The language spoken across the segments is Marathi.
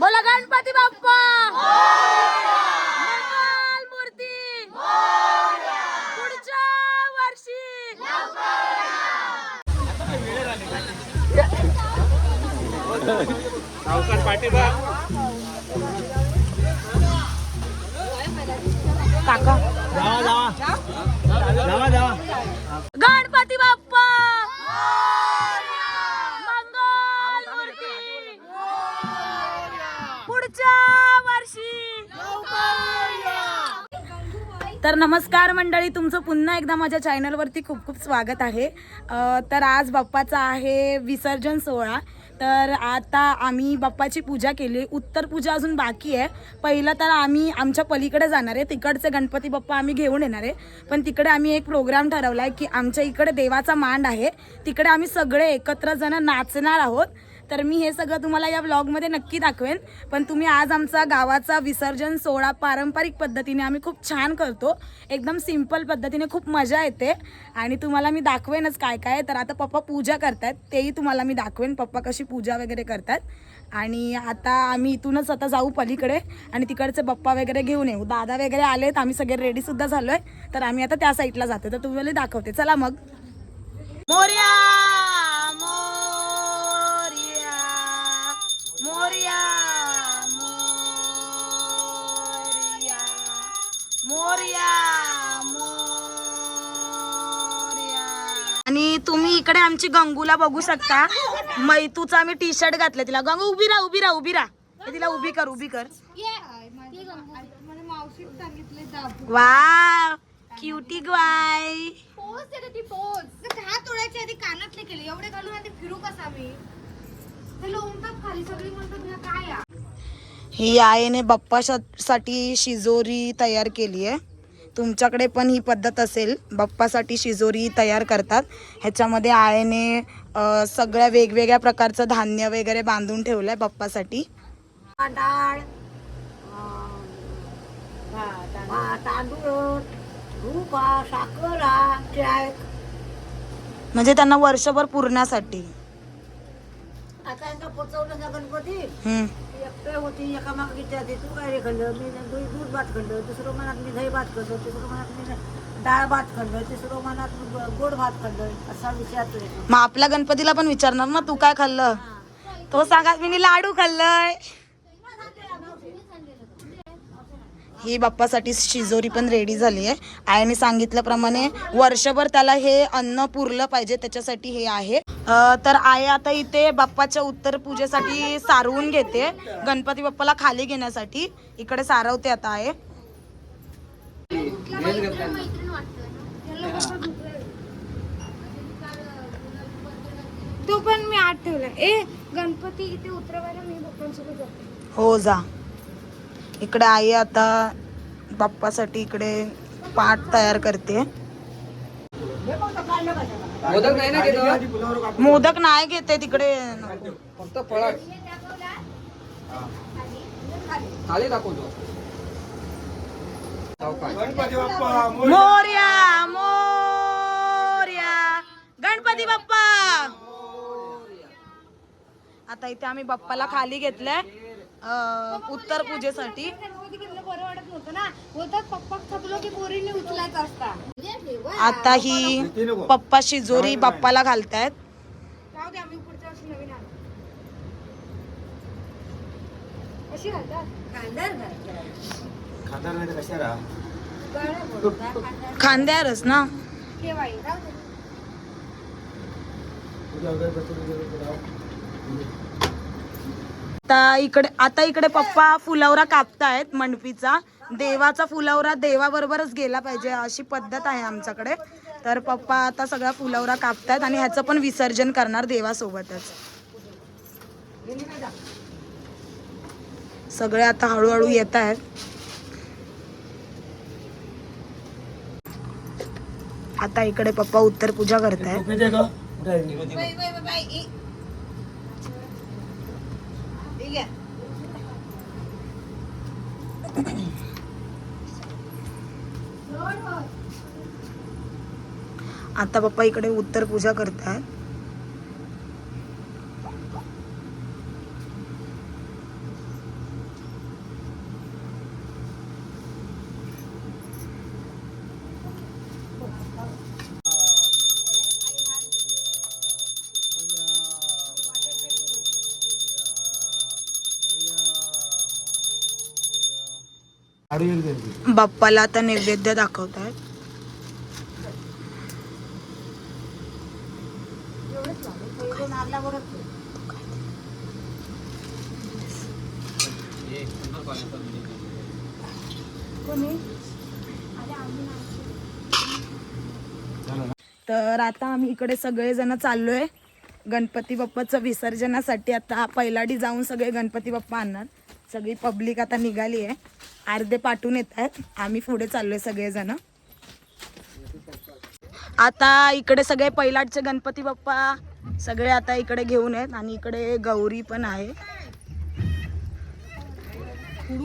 बोला गणपती बाप्पा! मंगल मूर्ती! पुढच्या वर्षी! सावकाश पाठीबा काका. जावा जावा. जावा जावा. गणपती बाप्पा मंगल मूर्ती पुढच्या वर्षी तर नमस्कार मंडळी तुमचं पुन्हा एकदा माझ्या चॅनलवरती खूप खूप स्वागत आहे. तर आज बाप्पाचा आहे विसर्जन सोहळा. तर आता आम्ही बाप्पाची पूजा केली. उत्तर पूजा अजून बाकी आहे. पहिलं तर आम्ही आमच्या पलीकडे जाणार आहे. तिकडचे गणपती बाप्पा आम्ही घेऊन येणार आहे. पण तिकडे आम्ही एक प्रोग्राम ठरवला आहे की आमच्या इकडे देवाचा मांड आहे. तिकडे आम्ही सगळे एकत्र जण नाचणार आहोत. तर मी हे सगळं तुम्हाला या ब्लॉगमध्ये नक्की दाखवेन. पण तुम्ही आज आमचा गावाचा विसर्जन सोहळा पारंपरिक पद्धतीने आम्ही खूप छान करतो. एकदम सिंपल पद्धतीने खूप मजा येते. आणि तुम्हाला मी दाखवेनच काय काय तर आता पप्पा पूजा करतायत. तेही तुम्हाला मी दाखवेन पप्पा कशी पूजा वगैरे करतात. आणि आता आम्ही इथूनच आता जाऊ पलीकडे. आणि तिकडचे पप्पा वगैरे घेऊन येऊ. दादा वगैरे आलेत. आम्ही सगळे रेडीसुद्धा झालो आहे तर आम्ही आता त्या साईडला जातो. तर तुम्हाला दाखवते. चला मग. मोर्या! मोर्या मोर्या. आणि तुम्ही इकडे आमची गंगूला बघू शकता. मैतूचा आम्ही टी शर्ट घातलं तिला. गंगू उभी राहा उभी राहा उभी राहा. तिला उभी कर उभी कर. वा क्युटी ग्वाय कानातले केले. एवढे घालून फिरू कसा मी? खाली सगळी म्हणतात "ह्या काय ही आईने बाप्पासाठी शिजोरी तयार केली आहे. तुमच्याकडे पण ही पद्धत असेल. बाप्पासाठी शिजोरी तयार करतात. ह्याच्यामध्ये आळेने सगळ्या वेगवेगळ्या प्रकारचं धान्य वगैरे बांधून ठेवलं आहे बाप्पासाठी. डाळ तांदूळ साखरा म्हणजे त्यांना वर्षभर पुरण्यासाठी. आता एकदा पोचवलं ना गणपती. हम्म. एकटे होती एका मागे विचारते तू काय रे खाल्लं? मी दूध दूध भात खाल्लं दुसरं मनात मी दही भात खाल्लं तिसरं मनात मी डाळ भात खाल्लं तिसरं मनात मी गो- गोड भात खाल्लं असा विचारतो मग आपल्या गणपतीला पण विचारणार ना तू काय खाल्लं? तो सांगा मी लाडू खाल्लंय. ही बाप्पासाठी शिजोरी पण रेडी झाली आहे. आईने सांगितल्याप्रमाणे वर्षभर त्याला हे अन्न पुरलं पाहिजे त्याच्यासाठी हे आहे. तर आई आता इथे बाप्पाच्या उत्तर पूजेसाठी सारवून घेते गणपती बाप्पाला खाली घेण्यासाठी. इकडे सारवते आता आहे तो पण मी आत ठेवला. ए गणपती इथे उतरवायला मी पप्पांसोबत जाते. हो जा. इकडे आई आता बाप्पासाठी इकडे पाट तयार करते. मोदक नाही ना घेत? मोदक नाही घेते तिकडे. फक्त फळा. खाली दाखवतो. मोर्या मोर्या. गणपती बाप्पा. आता इथे आम्ही बाप्पाला खाली घेतलंय. उत्तर पूजेसाठी. आता ही पप्पा शिजोरी बाप्पाला घालतायत. खांद्यावरच ना. आता इकडे आता इकडे पप्पा फुलवरा कापतायत मंडपीचा. देवाचा फुलवरा देवाबरोबरच गेला पाहिजे अशी पद्धत आहे आमच्याकडे. तर पप्पा आता सगळा फुलवरा कापतायत आणि ह्याचं पण विसर्जन करणार देवासोबतच. सगळे आता हळूहळू येत आहेत. आता इकडे पप्पा उत्तर पूजा करतायत आता पप्पा इकडे उत्तर पूजा करतायत. बाप्पाला आता नैवेद्य दाखवत तर आता आम्ही इकडे सगळेजण चाललोय गणपती बाप्पाचं विसर्जनासाठी. आता पहिलाडी जाऊन सगळे गणपती बाप्पा आणणार. सगळी पब्लिक आता निघाली आहे अर्धे पाठून येत आहेत. आम्ही पुढे चाललोय सगळेजण. आता इकडे सगळे पैलाटचे गणपती बाप्पा सगळे आता इकडे घेऊन आहेत आणि इकडे गौरी पण आहे.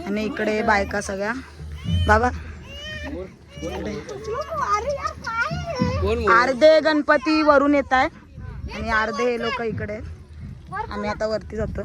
आणि इकडे बायका सगळ्या. बाबा. अर्धे गणपती वरून येत आहेत. आणि अर्धे लोक इकडे आम्ही आता वरती जातो.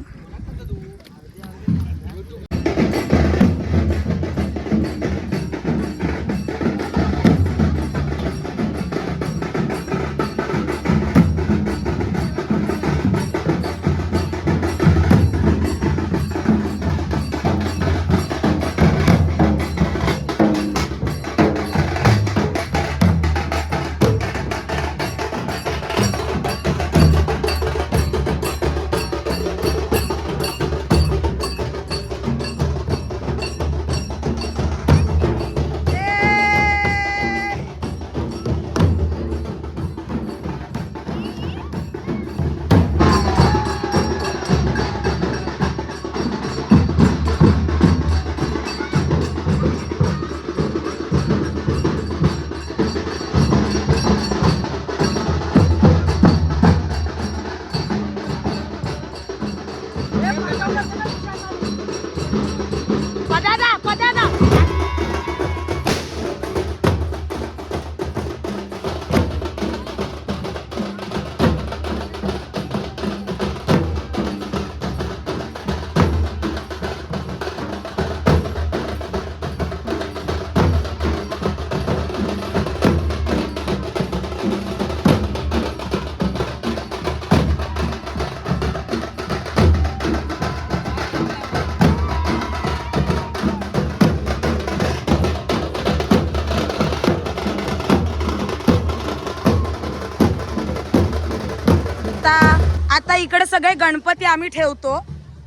सगळे गणपती आम्ही ठेवतो.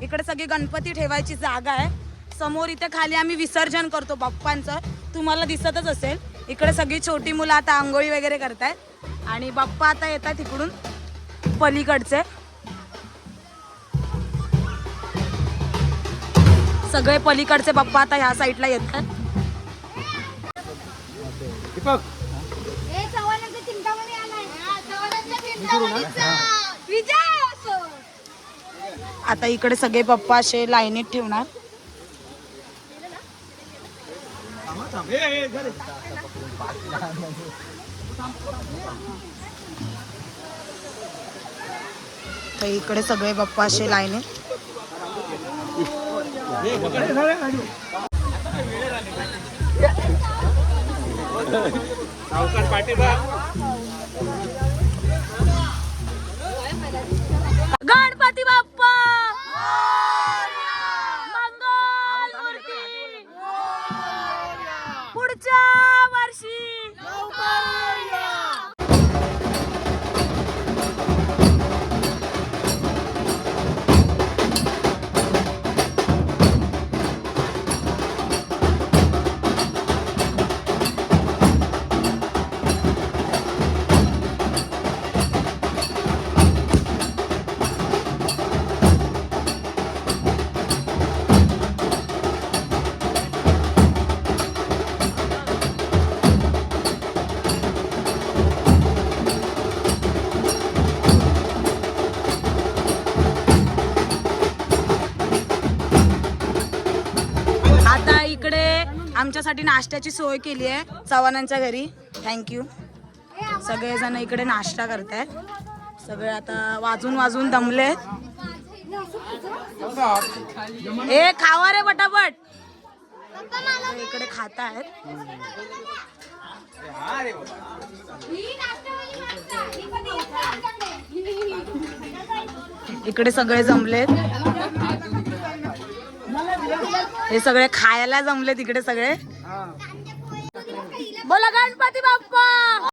इकडे सगळी गणपती ठेवायची जागा आहे. समोर इथे खाली आम्ही विसर्जन करतो बाप्पांचं. तुम्हाला दिसतच असेल. इकडे सगळी छोटी मुलं आता आंघोळी वगैरे करतायत. आणि बाप्पा आता येतात इकडून पलीकडचे. सगळे पलीकडचे बाप्पा आता ह्या साईडला येतात. दीपक. आता इकडे सगळे पप्पा असे लाईनीत ठेवणार. तर इकडे सगळे पप्पा असे लाईनीत. गणपती बाप आमच्यासाठी नाश्त्याची सोय केली आहे चव्हाणांच्या घरी. थँक्यू सगळेजण इकडे नाश्ता करतायत. सगळे आता वाजून वाजून दमले ए खावा रे पटापट. इकडे खाता आहेत इकडे सगळे जमलेत. हे सगळे खायला जमले तिकडे सगळे. बोला गणपती बाप्पा!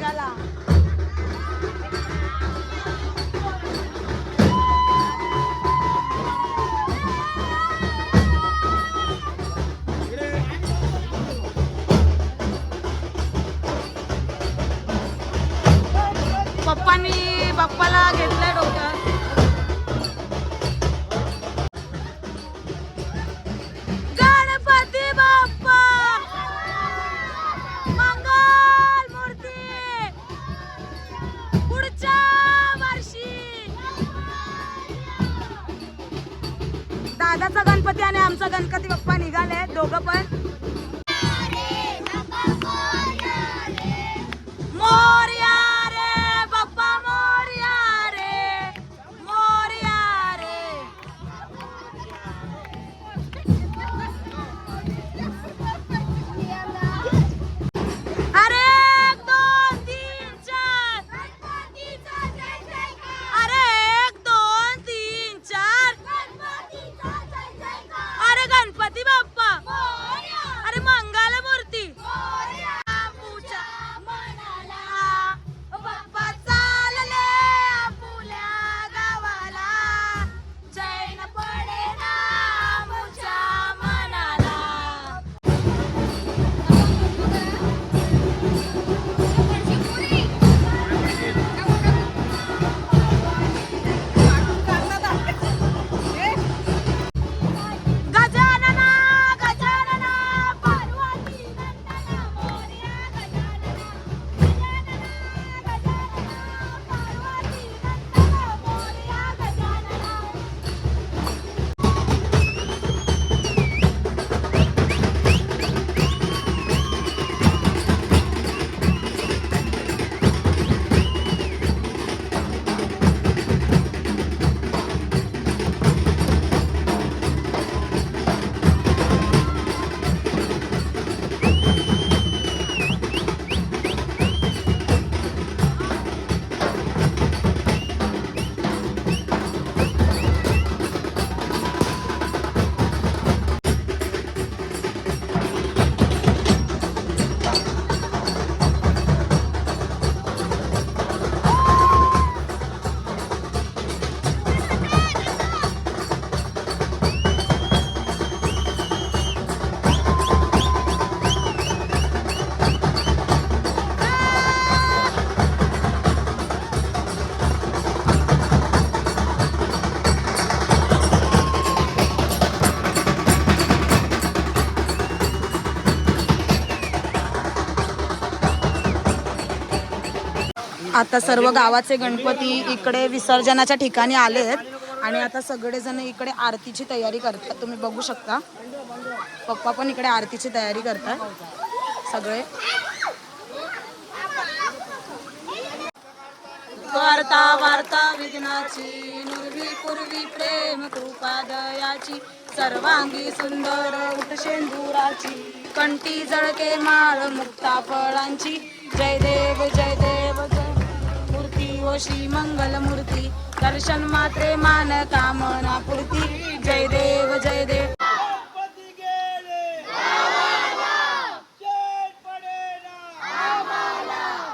干了 दादाचा गणपती आणि आमचा गणपती बाप्पा निघाले दोघं पण. आता सर्व गावाचे गणपती इकडे विसर्जनाच्या ठिकाणी आले आहेत आणि आता सगळेजण इकडे आरतीची तयारी करतात. तुम्ही बघू शकता. पप्पा पण इकडे आरतीची तयारी करतात. सगळे. वार्ता वार्ता विघ्नाची नुरवी पूर्वी प्रेम कृपा दयाची सर्वांगी सुंदर उठ शेंदुराची कंटी जळके माळ मुक्ता फळांची. जय देव जय देव जय श्री मंगल मूर्ती दर्शन मात्रे मान कामना पूर्ती जय देव जय देव गणपती गेले जय पडेना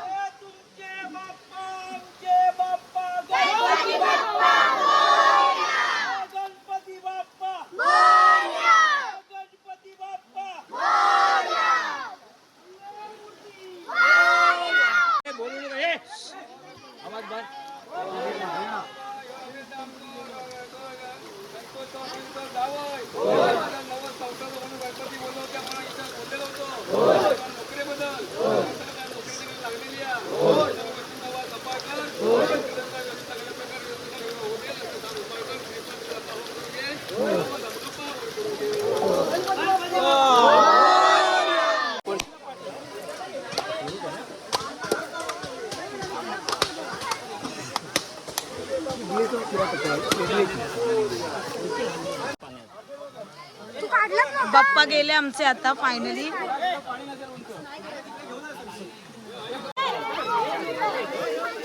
हे तुमचे बाप्पा आमचे बाप्पा गणपती बाप्पा गणपती बाप्पा गणपती बाप्पा बोलू नका हे आवाज बंद तू काढलास ना बाप्पा गेले आमचे आता फायनली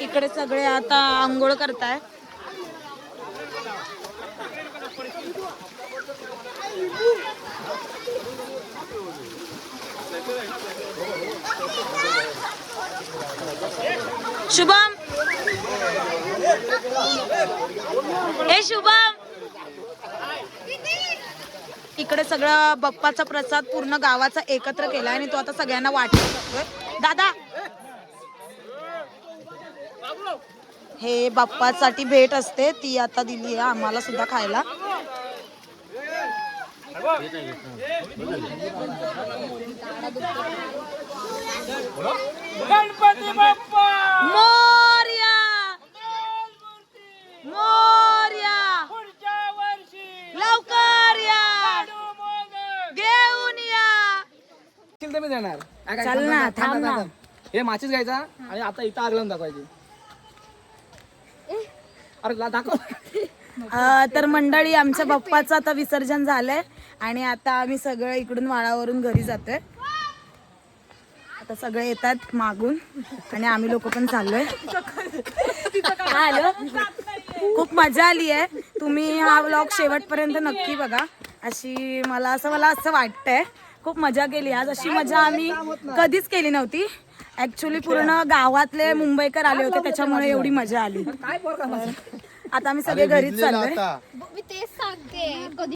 इकडे सगळे आता आंघोळ करताय. शुभम. ए शुभम. इकडे सगळं बाप्पाचा प्रसाद पूर्ण गावाचा एकत्र केला आणि तो आता सगळ्यांना वाटला जातोय दादा! हे बाप्पासाठी भेट असते ती आता दिली आहे आम्हाला सुद्धा खायला. गणपती बाप्पा! मोर्या! मोर्या पुढच्या वर्षी लवकर या लाडू मोदक घेऊन या असेल तर मी देणार. आ, काय, चल ना, थांब, थांब ना. थांब. हे माचीस घ्यायचा आणि आता इथं आग लावून दाखवायची. अरे ला- दाखव. अ, तर मंडळी आमच्या बाप्पाचं आता विसर्जन झालंय आणि आता आम्ही सगळं इकडून वाळावरून घरी जातोय. आता सगळे येतात मागून आणि आम्ही लोक पण चाललोय. आलो? खूप मजा आली आहे. तुम्ही हा व्लॉग शेवटपर्यंत नक्की बघा. अशी मला असं मला असं वाटतंय. खूप मजा केली. आज अशी मजा आम्ही कधीच केली नव्हती. ऍक्च्युली पूर्ण गावातले मुंबईकर आले होते त्याच्यामुळे एवढी मजा आली. आता आम्ही सगळे घरीच चाललोय. मी तेच सांगते. कधी